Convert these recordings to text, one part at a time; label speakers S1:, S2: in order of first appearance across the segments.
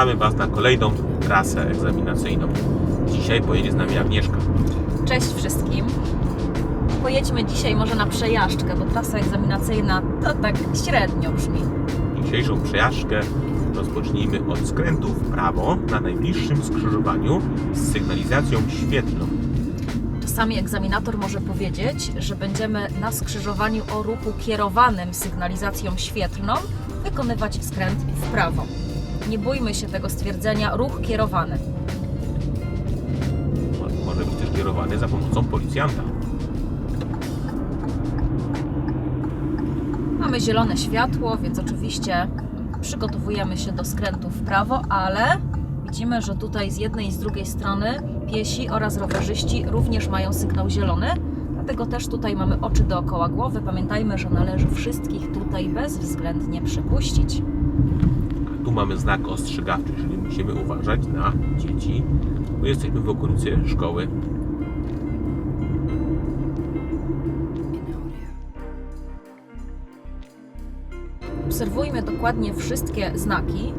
S1: Zapraszamy Was na kolejną trasę egzaminacyjną. Dzisiaj pojedzie z nami Agnieszka.
S2: Cześć wszystkim. Pojedźmy dzisiaj może na przejażdżkę, bo trasa egzaminacyjna to tak średnio brzmi.
S1: Dzisiejszą przejażdżkę rozpocznijmy od skrętu w prawo na najbliższym skrzyżowaniu z sygnalizacją świetlną.
S2: Czasami egzaminator może powiedzieć, że będziemy na skrzyżowaniu o ruchu kierowanym sygnalizacją świetlną wykonywać skręt w prawo. Nie bójmy się tego stwierdzenia ruch kierowany.
S1: Mo- Może być też kierowany za pomocą policjanta.
S2: Mamy zielone światło, więc oczywiście przygotowujemy się do skrętu w prawo, ale widzimy, że tutaj z jednej i z drugiej strony piesi oraz rowerzyści również mają sygnał zielony. Dlatego też tutaj mamy oczy dookoła głowy. Pamiętajmy, że należy wszystkich tutaj bezwzględnie przepuścić.
S1: Tu mamy znak ostrzegawczy, czyli musimy uważać na dzieci, bo jesteśmy w okolicy szkoły.
S2: Obserwujmy dokładnie wszystkie znaki,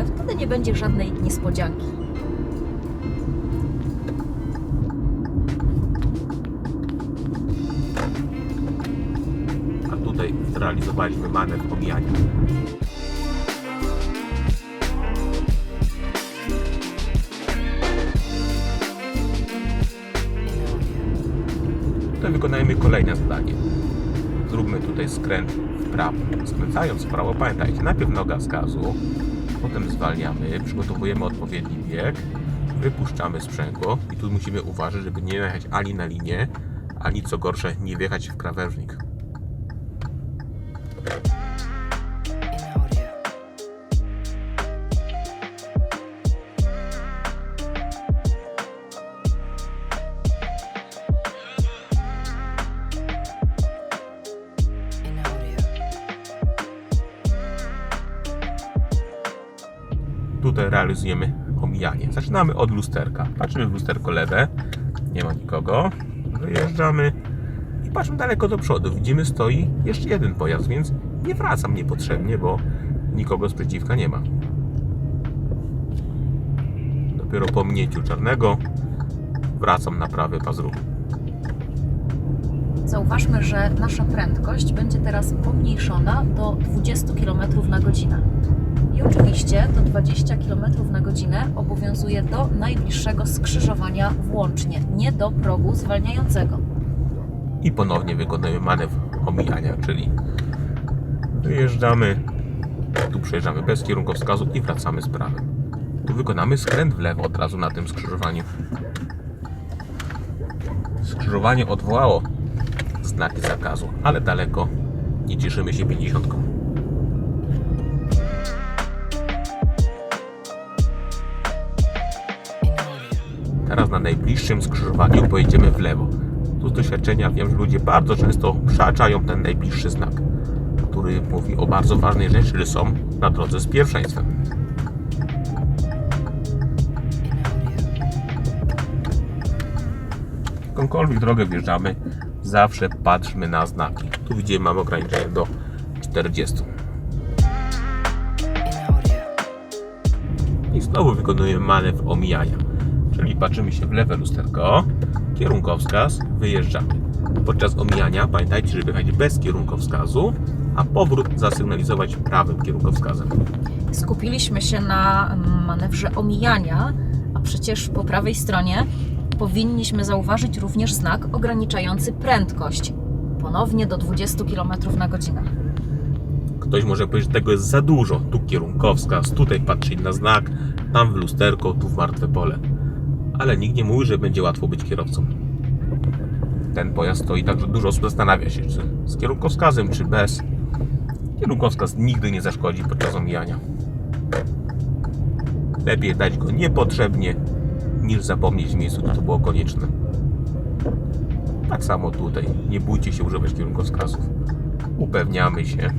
S2: e, wtedy nie będzie żadnej niespodzianki.
S1: A tutaj zrealizowaliśmy manewr omijania. Wykonajmy kolejne zadanie. Zróbmy tutaj skręt w prawo. Skręcając w prawo, pamiętajcie, najpierw noga z gazu, potem zwalniamy, przygotowujemy odpowiedni bieg, wypuszczamy sprzęgło i tu musimy uważać, żeby nie jechać ani na linię, ani co gorsze, nie wjechać w krawężnik. Tutaj realizujemy omijanie. Zaczynamy od lusterka. Patrzymy w lusterko lewe, nie ma nikogo. Wyjeżdżamy i patrzymy daleko do przodu. Widzimy, stoi jeszcze jeden pojazd, więc nie wracam niepotrzebnie, bo nikogo z przeciwka nie ma. Dopiero po minięciu czarnego wracam na prawy ruchu.
S2: Zauważmy, że nasza prędkość będzie teraz pomniejszona do 20 km na godzinę. I oczywiście to 20 km na godzinę obowiązuje do najbliższego skrzyżowania włącznie, nie do progu zwalniającego.
S1: I ponownie wykonujemy manewr omijania, czyli wyjeżdżamy, tu przejeżdżamy bez kierunkowskazu i wracamy z prawym. Tu wykonamy skręt w lewo od razu na tym skrzyżowaniu. Skrzyżowanie odwołało znaki zakazu, ale daleko nie cieszymy się 50. Teraz na najbliższym skrzyżowaniu pojedziemy w lewo. Tu z doświadczenia wiem, że ludzie bardzo często przeaczają ten najbliższy znak, który mówi o bardzo ważnej rzeczy, że są na drodze z pierwszeństwem. Jakąkolwiek drogę wjeżdżamy, zawsze patrzmy na znaki. Tu widzimy, mamy ograniczenie do 40. I znowu wykonujemy manewr omijania. Czyli patrzymy się w lewe lusterko, kierunkowskaz, wyjeżdżamy. Podczas omijania pamiętajcie, żeby jechać bez kierunkowskazu, a powrót zasygnalizować prawym kierunkowskazem.
S2: Skupiliśmy się na manewrze omijania, a przecież po prawej stronie powinniśmy zauważyć również znak ograniczający prędkość. Ponownie do 20 km na godzinę.
S1: Ktoś może powiedzieć, że tego jest za dużo. Tu kierunkowskaz, tutaj patrzeć na znak, tam w lusterko, tu w martwe pole. Ale nikt nie mówi, że będzie łatwo być kierowcą. Ten pojazd stoi tak, że dużo osób zastanawia się, czy z kierunkowskazem, czy bez. Kierunkowskaz nigdy nie zaszkodzi podczas omijania. Lepiej dać go niepotrzebnie, niż zapomnieć w miejscu, gdzie to było konieczne. Tak samo tutaj. Nie bójcie się używać kierunkowskazów. Upewniamy się,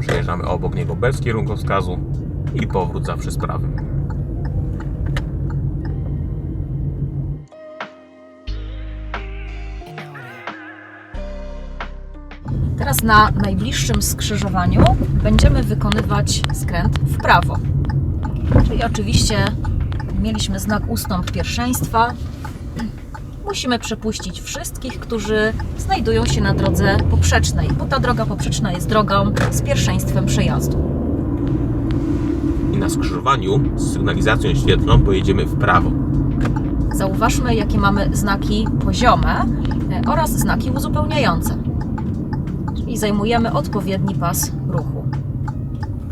S1: Przejeżdżamy obok niego bez kierunkowskazu i powrót zawsze z prawym.
S2: Teraz na najbliższym skrzyżowaniu będziemy wykonywać skręt w prawo. Czyli oczywiście mieliśmy znak ustąp pierwszeństwa. Musimy przepuścić wszystkich, którzy znajdują się na drodze poprzecznej, bo ta droga poprzeczna jest drogą z pierwszeństwem przejazdu.
S1: I na skrzyżowaniu z sygnalizacją świetlną pojedziemy w prawo.
S2: Zauważmy, jakie mamy znaki poziome e, oraz znaki uzupełniające. Czyli zajmujemy odpowiedni pas ruchu.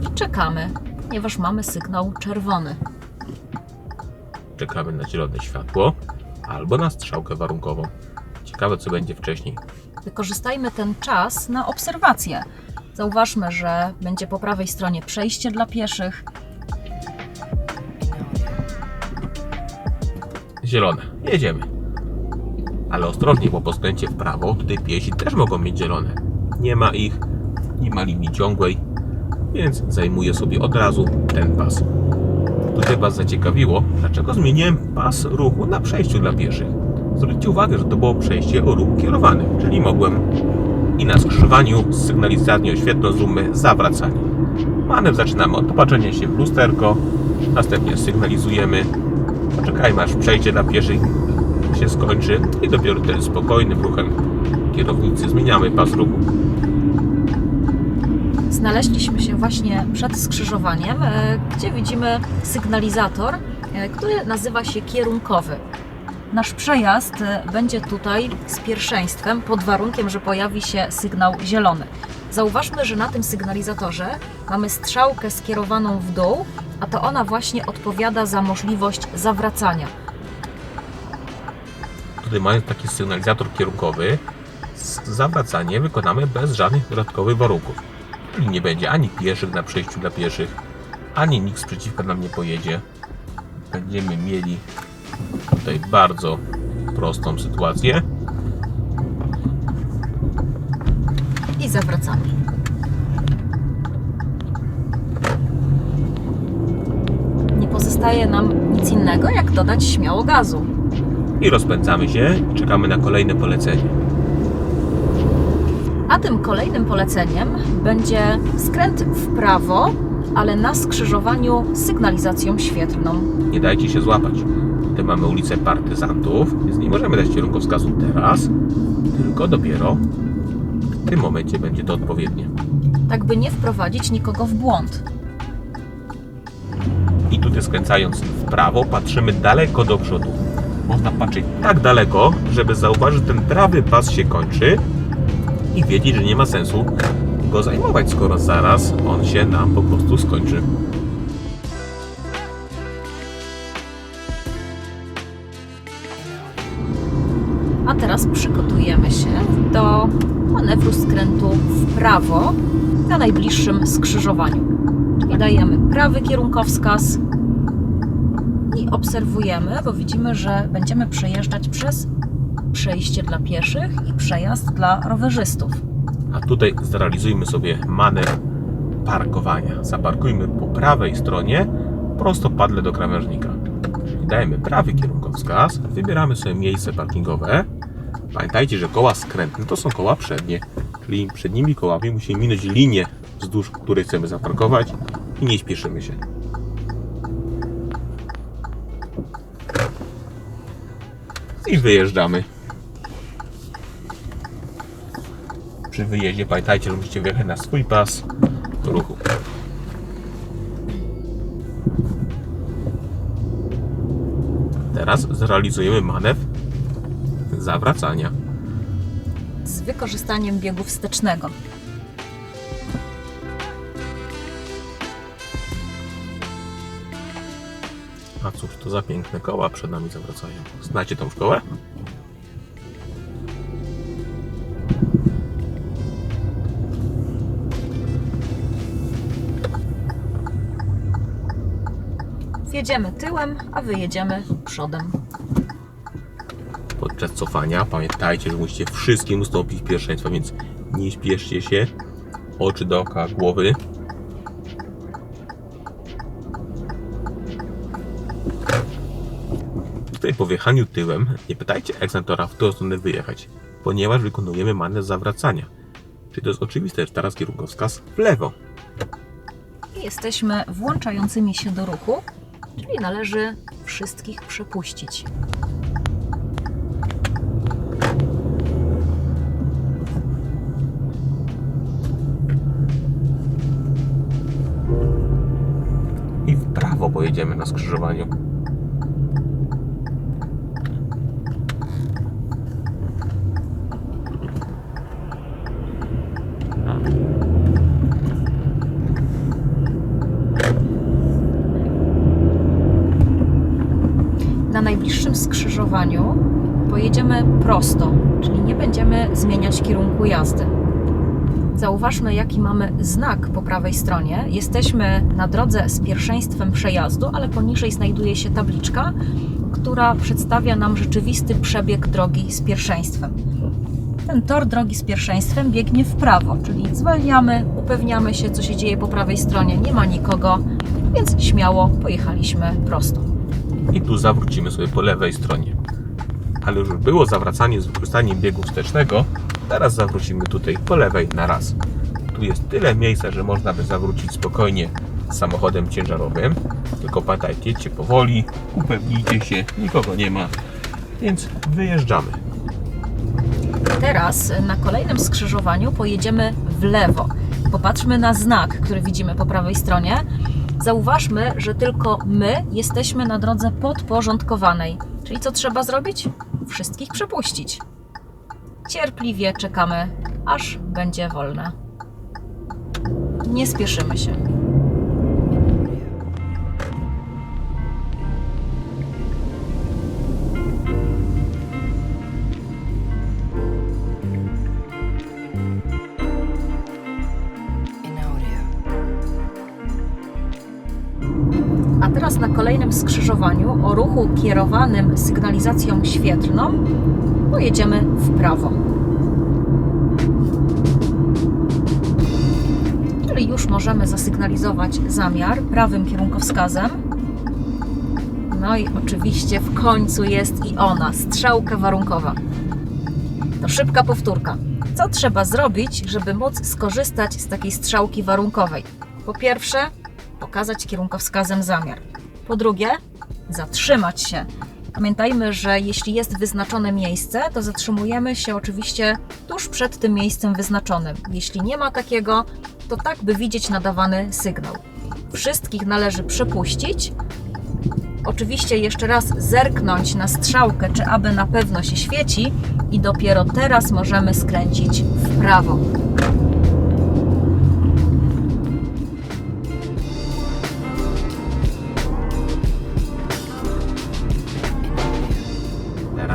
S2: I czekamy, ponieważ mamy sygnał czerwony.
S1: Czekamy na zielone światło albo na strzałkę warunkową. Ciekawe, co będzie wcześniej.
S2: Wykorzystajmy ten czas na obserwację. Zauważmy, że będzie po prawej stronie przejście dla pieszych.
S1: Zielone. Jedziemy. Ale ostrożnie, bo po skręcie w prawo tutaj piesi też mogą mieć zielone. Nie ma ich, nie ma linii ciągłej, więc zajmuję sobie od razu ten pas. Tutaj Was zaciekawiło, dlaczego zmieniłem pas ruchu na przejściu dla pieszych. Zwróćcie uwagę, że to było przejście o ruch kierowany, czyli mogłem i na skrzyżowaniu z sygnalizacją świetlną zoomy zawracanie. Manewr zaczynamy od popatrzenia się w lusterko, następnie sygnalizujemy Poczekajmy aż przejście dla pieszych się skończy i dopiero wtedy spokojnym ruchem kierownicy zmieniamy pas ruchu.
S2: Znaleźliśmy się właśnie przed skrzyżowaniem, e, gdzie widzimy sygnalizator, e, który nazywa się kierunkowy. Nasz przejazd e, będzie tutaj z pierwszeństwem pod warunkiem, że pojawi się sygnał zielony. Zauważmy, że na tym sygnalizatorze mamy strzałkę skierowaną w dół, a to ona właśnie odpowiada za możliwość zawracania.
S1: Tutaj mając taki sygnalizator kierunkowy, zawracanie wykonamy bez żadnych dodatkowych warunków. Czyli nie będzie ani pieszych na przejściu dla pieszych, ani nikt sprzeciwka nam nie pojedzie. Będziemy mieli tutaj bardzo prostą sytuację.
S2: I zawracamy. Nie pozostaje nam nic innego, jak dodać śmiało gazu.
S1: I rozpędzamy się czekamy na kolejne polecenie.
S2: A tym kolejnym poleceniem będzie skręt w prawo, ale na skrzyżowaniu z sygnalizacją świetlną.
S1: Nie dajcie się złapać. Tutaj mamy ulicę Partyzantów, więc nie możemy dać kierunkowskazu teraz, tylko dopiero w tym momencie będzie to odpowiednie.
S2: Tak by nie wprowadzić nikogo w błąd.
S1: I tutaj skręcając w prawo patrzymy daleko do przodu. Można patrzeć tak daleko, żeby zauważyć, że ten prawy pas się kończy i wiedzieć, że nie ma sensu go zajmować, skoro zaraz on się nam po prostu skończy.
S2: A teraz przygotujemy się do manewru skrętu w prawo na najbliższym skrzyżowaniu. Czyli dajemy prawy kierunkowskaz i obserwujemy, bo widzimy, że będziemy przejeżdżać przez przejście dla pieszych i przejazd dla rowerzystów.
S1: A tutaj zrealizujmy sobie manewr parkowania. Zaparkujmy po prawej stronie, prostopadle do krawężnika. Czyli dajemy prawy kierunkowskaz, wybieramy sobie miejsce parkingowe. Pamiętajcie, że koła skrętne to są koła przednie, czyli przednimi kołami musimy minąć linię, wzdłuż której chcemy zaparkować i nie śpieszymy się. I wyjeżdżamy. Przy wyjeździe pamiętajcie, że musicie wjechać na swój pas ruchu. Teraz zrealizujemy manewr zawracania.
S2: z wykorzystaniem biegu wstecznego.
S1: A cóż to za piękne koła przed nami zawracają. Znacie tą szkołę?
S2: Wjedziemy tyłem, a wyjedziemy przodem.
S1: Podczas cofania pamiętajcie, że musicie wszystkim ustąpić pierwszeństwa, więc nie śpieszcie się. Oczy dookoła głowy. Tutaj po wjechaniu tyłem nie pytajcie egzatora, w którą stronę wyjechać, ponieważ wykonujemy manewr zawracania. Czyli to jest oczywiste, że teraz kierunkowskaz w lewo.
S2: Jesteśmy włączającymi się do ruchu, czyli należy wszystkich przepuścić.
S1: I w prawo pojedziemy na skrzyżowaniu.
S2: Na najbliższym skrzyżowaniu pojedziemy prosto, czyli nie będziemy zmieniać kierunku jazdy. Zauważmy, jaki mamy znak po prawej stronie. Jesteśmy na drodze z pierwszeństwem przejazdu, ale poniżej znajduje się tabliczka, która przedstawia nam rzeczywisty przebieg drogi z pierwszeństwem. Ten tor drogi z pierwszeństwem biegnie w prawo, czyli zwalniamy, upewniamy się, co się dzieje po prawej stronie. Nie ma nikogo, więc śmiało pojechaliśmy prosto.
S1: I tu zawrócimy sobie po lewej stronie. Ale już było zawracanie z wykorzystaniem biegu wstecznego, teraz zawrócimy tutaj po lewej na raz. Tu jest tyle miejsca, że można by zawrócić spokojnie samochodem ciężarowym. Tylko pamiętajcie, powoli, upewnijcie się, nikogo nie ma, więc wyjeżdżamy.
S2: Teraz na kolejnym skrzyżowaniu pojedziemy w lewo. Popatrzmy na znak, który widzimy po prawej stronie. Zauważmy, że tylko my jesteśmy na drodze podporządkowanej. Czyli co trzeba zrobić? Wszystkich przepuścić. Cierpliwie czekamy, aż będzie wolne. Nie spieszymy się. Skrzyżowaniu o ruchu kierowanym sygnalizacją świetlną pojedziemy w prawo. Czyli już możemy zasygnalizować zamiar prawym kierunkowskazem. No i oczywiście w końcu jest i ona, strzałka warunkowa. To szybka powtórka. Co trzeba zrobić, żeby móc skorzystać z takiej strzałki warunkowej? Po pierwsze, pokazać kierunkowskazem zamiar. Po drugie, zatrzymać się. Pamiętajmy, że jeśli jest wyznaczone miejsce, to zatrzymujemy się oczywiście tuż przed tym miejscem wyznaczonym. Jeśli nie ma takiego, to tak, by widzieć nadawany sygnał. Wszystkich należy przepuścić. Oczywiście jeszcze raz zerknąć na strzałkę, czy aby na pewno się świeci, i dopiero teraz możemy skręcić w prawo.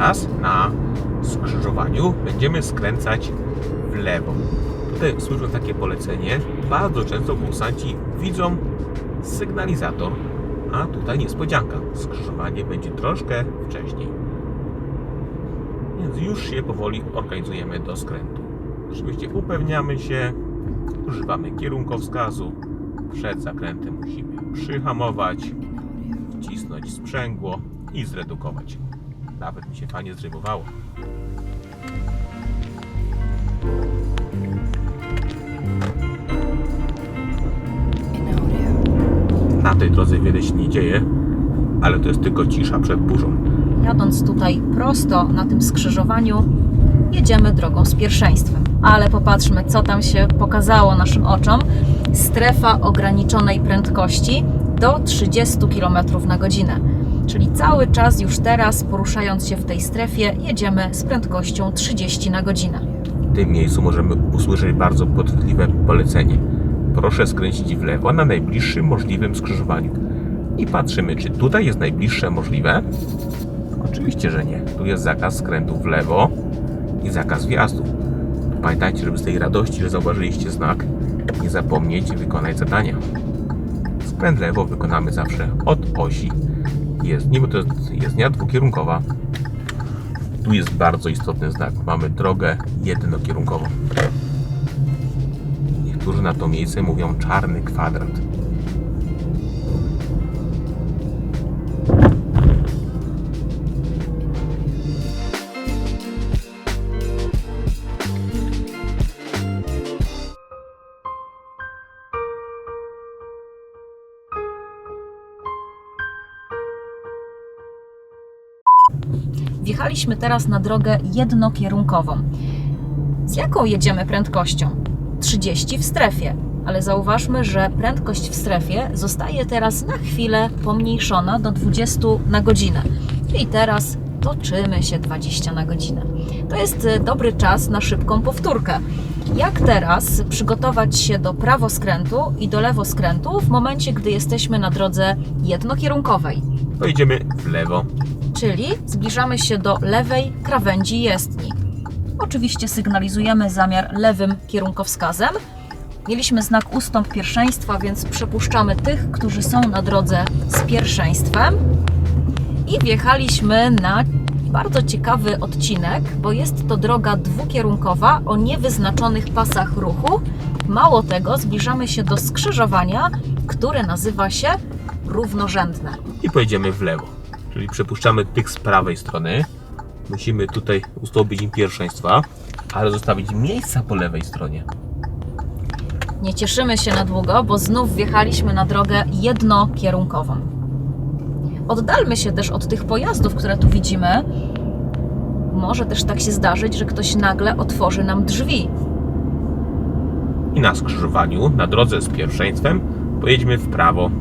S1: Teraz na skrzyżowaniu będziemy skręcać w lewo. Tutaj słyszę takie polecenie. Bardzo często kursanci widzą sygnalizator, a tutaj niespodzianka. Skrzyżowanie będzie troszkę wcześniej. Więc już się powoli organizujemy do skrętu. Oczywiście upewniamy się, używamy kierunkowskazu. Przed zakrętem musimy przyhamować, wcisnąć sprzęgło i zredukować. Nawet mi się fajnie zrymowało. Na tej drodze wiele się nie dzieje, ale to jest tylko cisza przed burzą.
S2: Jadąc tutaj prosto na tym skrzyżowaniu, jedziemy drogą z pierwszeństwem. Ale popatrzmy, co tam się pokazało naszym oczom. Strefa ograniczonej prędkości do 30 km na godzinę. Czyli cały czas już teraz, poruszając się w tej strefie, jedziemy z prędkością 30 na godzinę.
S1: W tym miejscu możemy usłyszeć bardzo podchwytliwe polecenie. Proszę skręcić w lewo na najbliższym możliwym skrzyżowaniu. I patrzymy, czy tutaj jest najbliższe możliwe. Oczywiście, że nie. Tu jest zakaz skrętu w lewo i zakaz wjazdu. Pamiętajcie, żeby z tej radości, że zauważyliście znak, nie zapomnieć wykonać zadania. Skręt lewo wykonamy zawsze od osi jezdni, bo to jest jezdnia dwukierunkowa. Tu jest bardzo istotny znak. Mamy drogę jednokierunkową. Niektórzy na to miejsce mówią czarny kwadrat.
S2: Wjechaliśmy teraz na drogę jednokierunkową. Z jaką jedziemy prędkością? 30 w strefie, ale zauważmy, że prędkość w strefie zostaje teraz na chwilę pomniejszona do 20 na godzinę. Czyli teraz toczymy się 20 na godzinę. To jest e, dobry czas na szybką powtórkę. Jak teraz przygotować się do prawoskrętu i do lewoskrętu w momencie, gdy jesteśmy na drodze jednokierunkowej?
S1: Pojedziemy w lewo.
S2: Czyli zbliżamy się do lewej krawędzi jezdni. Oczywiście sygnalizujemy zamiar lewym kierunkowskazem. Mieliśmy znak ustąp pierwszeństwa, więc przepuszczamy tych, którzy są na drodze z pierwszeństwem. I wjechaliśmy na bardzo ciekawy odcinek, bo jest to droga dwukierunkowa o niewyznaczonych pasach ruchu. Mało tego, zbliżamy się do skrzyżowania, które nazywa się równorzędne.
S1: i pojedziemy w lewo. Czyli przepuszczamy tych z prawej strony. Musimy tutaj ustąpić im pierwszeństwa, ale zostawić miejsca po lewej stronie.
S2: Nie cieszymy się na długo, bo znów wjechaliśmy na drogę jednokierunkową. Oddalmy się też od tych pojazdów, które tu widzimy. Może też tak się zdarzyć, że ktoś nagle otworzy nam drzwi.
S1: I na skrzyżowaniu, na drodze z pierwszeństwem, pojedźmy w prawo.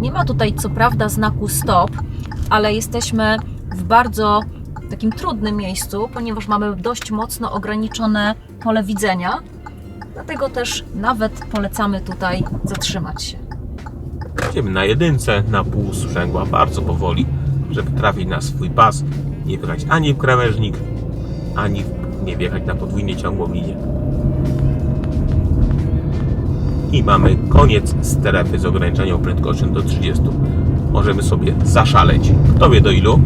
S2: Nie ma tutaj co prawda znaku stop, ale jesteśmy w bardzo takim trudnym miejscu, ponieważ mamy dość mocno ograniczone pole widzenia. Dlatego też nawet polecamy tutaj zatrzymać się.
S1: Jedziemy na jedynce, na pół sprzęgła, bardzo powoli, żeby trafić na swój pas, nie wjechać ani w krawężnik, ani nie wjechać na podwójnie ciągłą linię. I mamy koniec strefy z ograniczeniem prędkością do 30. Możemy sobie zaszaleć. Kto wie do ilu?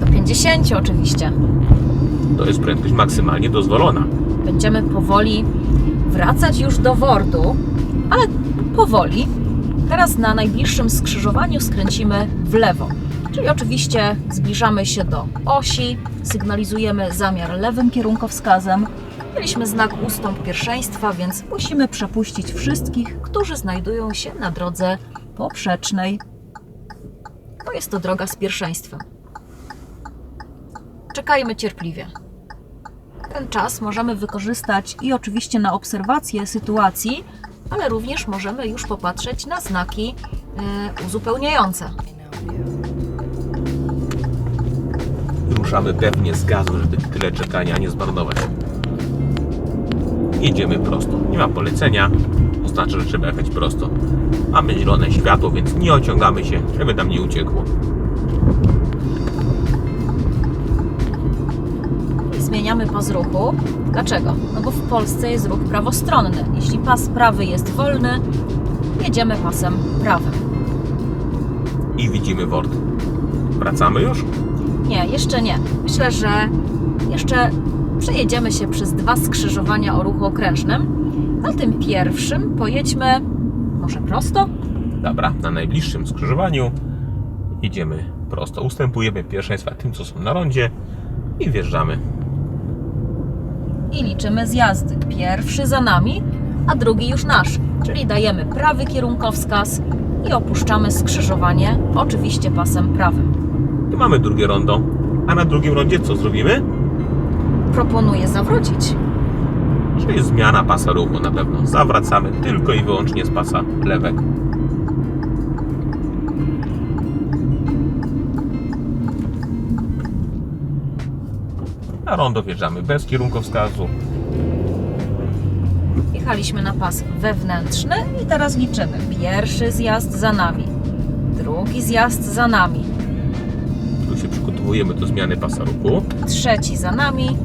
S2: Do 50 oczywiście.
S1: To jest prędkość maksymalnie dozwolona.
S2: Będziemy powoli wracać już do Wordu, ale powoli. Teraz na najbliższym skrzyżowaniu skręcimy w lewo. Czyli oczywiście zbliżamy się do osi, sygnalizujemy zamiar lewym kierunkowskazem. Mieliśmy znak ustąp pierwszeństwa, więc musimy przepuścić wszystkich, którzy znajdują się na drodze poprzecznej. Bo jest to droga z pierwszeństwem. Czekajmy cierpliwie. Ten czas możemy wykorzystać i oczywiście na obserwację sytuacji, ale również możemy już popatrzeć na znaki e, uzupełniające.
S1: Ruszamy pewnie z gazu, żeby tyle czekania nie zmarnować. Jedziemy prosto. Nie ma polecenia. Oznacza, że trzeba jechać prosto. Mamy zielone światło, więc nie ociągamy się, żeby nam nie uciekło.
S2: Zmieniamy pas ruchu. Dlaczego? No bo w Polsce jest ruch prawostronny. Jeśli pas prawy jest wolny, jedziemy pasem prawym.
S1: I widzimy wort. Wracamy już?
S2: Nie, jeszcze nie. Myślę, że jeszcze przejedziemy się przez dwa skrzyżowania o ruchu okrężnym. Na tym pierwszym pojedźmy może prosto,
S1: Dobra, na najbliższym skrzyżowaniu idziemy prosto. Ustępujemy pierwszeństwa tym, co są na rondzie i wjeżdżamy.
S2: i liczymy zjazdy. Pierwszy za nami, a drugi już nasz. Czyli dajemy prawy kierunkowskaz i opuszczamy skrzyżowanie, oczywiście pasem prawym.
S1: I mamy drugie rondo. A na drugim rondzie co zrobimy?
S2: Proponuję zawrócić.
S1: Czyli zmiana pasa ruchu na pewno. Zawracamy tylko i wyłącznie z pasa lewego. Na rondo wjeżdżamy bez kierunkowskazu.
S2: Jechaliśmy na pas wewnętrzny i teraz liczymy. Pierwszy zjazd za nami, drugi zjazd za nami,
S1: Tu się przygotowujemy do zmiany pasa ruchu.
S2: trzeci za nami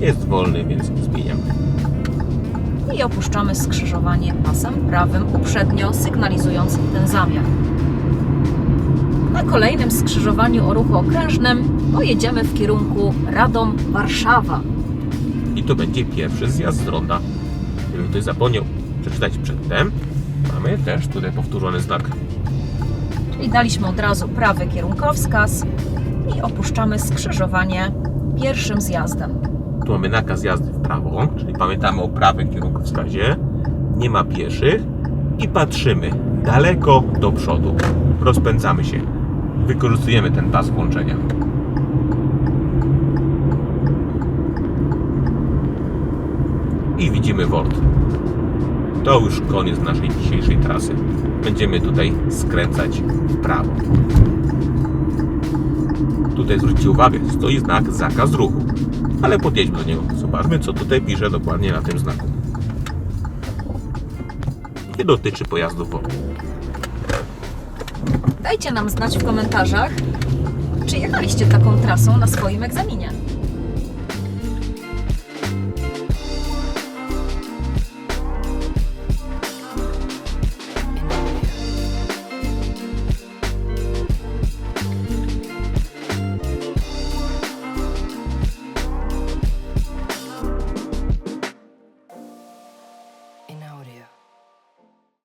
S1: Jest wolny, więc zmieniamy.
S2: i opuszczamy skrzyżowanie pasem prawym, uprzednio sygnalizując ten zamiar. Na kolejnym skrzyżowaniu o ruchu okrężnym pojedziemy w kierunku Radom-Warszawa.
S1: I to będzie pierwszy zjazd z ronda. Gdyby ktoś zapomniał przeczytać przedtem, mamy też tutaj powtórzony znak.
S2: Czyli daliśmy od razu prawy kierunkowskaz i opuszczamy skrzyżowanie pierwszym zjazdem.
S1: Tu mamy nakaz jazdy w prawo, czyli pamiętamy o prawym kierunkowskazie. Nie ma pieszych i patrzymy daleko do przodu. Rozpędzamy się. Wykorzystujemy ten pas włączenia. I widzimy Wort. To już koniec naszej dzisiejszej trasy. Będziemy tutaj skręcać w prawo. Tutaj zwróćcie uwagę, stoi znak zakaz ruchu. Ale podjedźmy do niego. Zobaczmy, co tutaj pisze dokładnie na tym znaku. Nie dotyczy pojazdów wodnych.
S2: Dajcie nam znać w komentarzach, czy jechaliście taką trasą na swoim egzaminie.